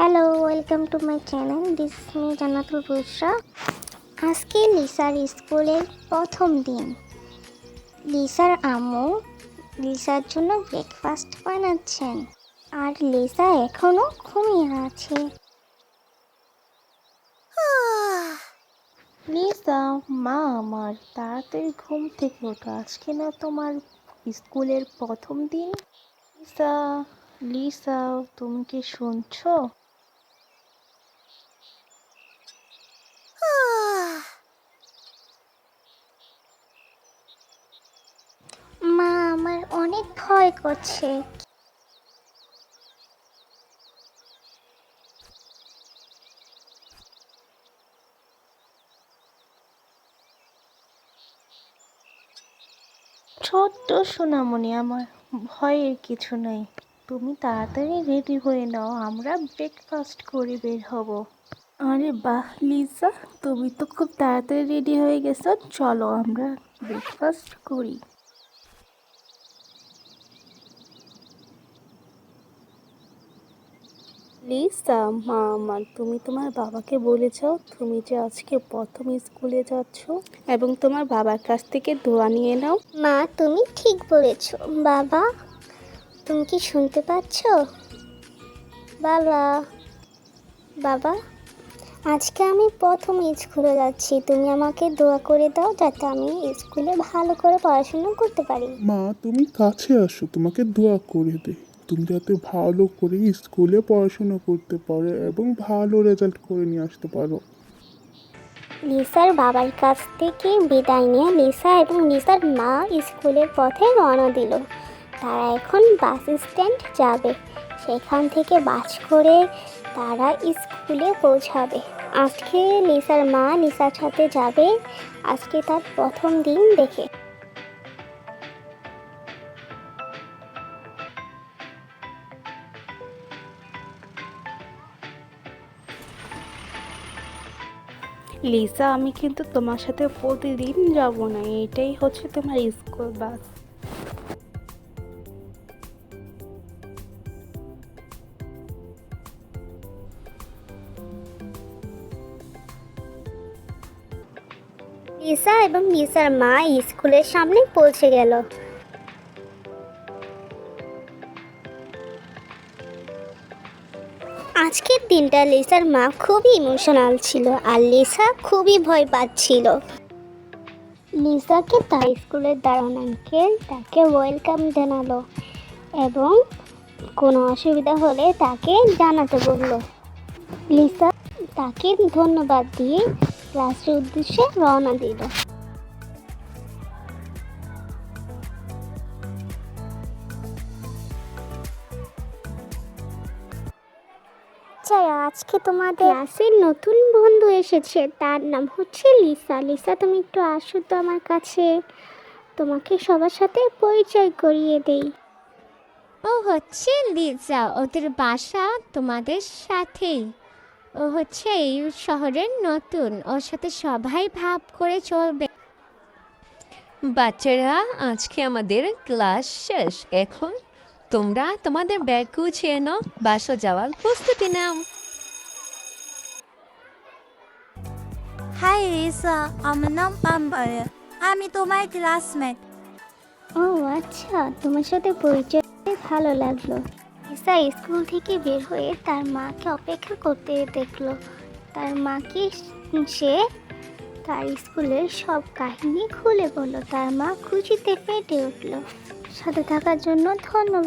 Hello welcome to my channel this me Jannatul Busra আজকে লিসার স্কুলের প্রথম দিন। লিসার আম্মু লিসার জন্য ব্রেকফাস্ট বানাচ্ছেন। আর লিসা এখনও ঘুমিয়ে আছে। লিসা, মা আমার, তাড়াতাড়ি ঘুম থেকে ওঠো। আজকে না তোমার স্কুলের প্রথম দিন। লিসা লিসা, তুমি কি শুনছো মা আমার অনেক ভয় করছে। ছোট্ট সোনামণি আমার ভয়ের কিছু নাই। তুমি তাড়াতাড়ি রেডি হয়ে নাও আমরা ব্রেকফাস্ট করে বের হব। আরে বাহ লিসা তুমি তো খুব তাড়াতাড়ি রেডি হয়ে গেছো। চলো আমরা ব্রেকফাস্ট করি। লিসা মা আমার তুমি তোমার বাবাকে বলেছ তুমি যে আজকে প্রথম স্কুলে যাচ্ছ এবং তোমার বাবার কাছ থেকে দোয়া নিয়ে নাও। মা তুমি ঠিক বলেছ। বাবা তুমি কি শুনতে পাচ্ছ? বাবা বাবা আজকে আমি প্রথম স্কুলে যাচ্ছি। তুমি আমাকে দোয়া করে দাও যাতে আমি স্কুলে ভালো করে পড়াশোনা করতে পারি। মা তুমি কাছে আসো তোমাকে দোয়া করে দে তুমি যাতে ভালো করে স্কুলে পড়াশোনা করতে পারো এবং ভালো রেজাল্ট করে নিয়ে আসতে পারো। লিসার বাবার কাছ থেকে বিদায় নিয়ে লিসা এবং লিসার মা স্কুলের পথে রওনা দিল। তারা এখন বাস স্ট্যান্ড যাবে। সেখান থেকে বাস করে তারা স্কুলে পৌঁছাবে। আজকে লিসার মা লিসার সাথে যাবে। আজকে তার প্রথম দিন দেখে। লিসা, আমি কিন্তু তোমার সাথে প্রতিদিন যাব না। এটাই হচ্ছে তোমার স্কুল বাস। লিসা এবং লিসার মা স্কুলের সামনে পৌঁছে গেল। আজকের দিনটা লিসার মা খুবই ইমোশনাল ছিল আর লিসা খুবই ভয় পাচ্ছিল। লিসাকে তার স্কুলের দারোয়ান আঙ্কেল তাকে ওয়েলকাম জানালো এবং কোনো অসুবিধা হলে তাকে জানাতে বলল। লিসা তাকে ধন্যবাদ দিয়ে ক্লাসের উদ্দেশ্যে রওনা দিল। আচ্ছা আজকে তোমাদের ক্লাসের নতুন বন্ধু এসেছে তার নাম হচ্ছে লিসা। লিসা তুমি একটু আসো তো আমার কাছে। তোমাকে সবার সাথে পরিচয় করিয়ে দেই। ও হচ্ছে লিজা ওদের বাসা তোমাদের সাথেই। ও হচ্ছে এই শহরের নতুন ওর সাথে সবাই ভাব করে চলবে। বাচ্চারা আজকে আমাদের ক্লাস শেষ। এখন তোমরা তোমাদের ব্যাগ গুছিয়ে নাও বাসা যাওয়ার প্রস্তুতি নাও। হাই রিসা আমার নাম পাম্পার আমি তোমার ক্লাসমেট। ও আচ্ছা তোমার সাথে পরিচয় হয়ে ভালো লাগল। লিসা স্কুল থেকে বের হয়ে তার মাকে অপেক্ষা করতে দেখল। তার মাকে সে তার স্কুলের সব কাহিনী খুলে বলল। তার মা খুশিতে ফেটে উঠল। সাথে থাকার জন্য ধন্যবাদ।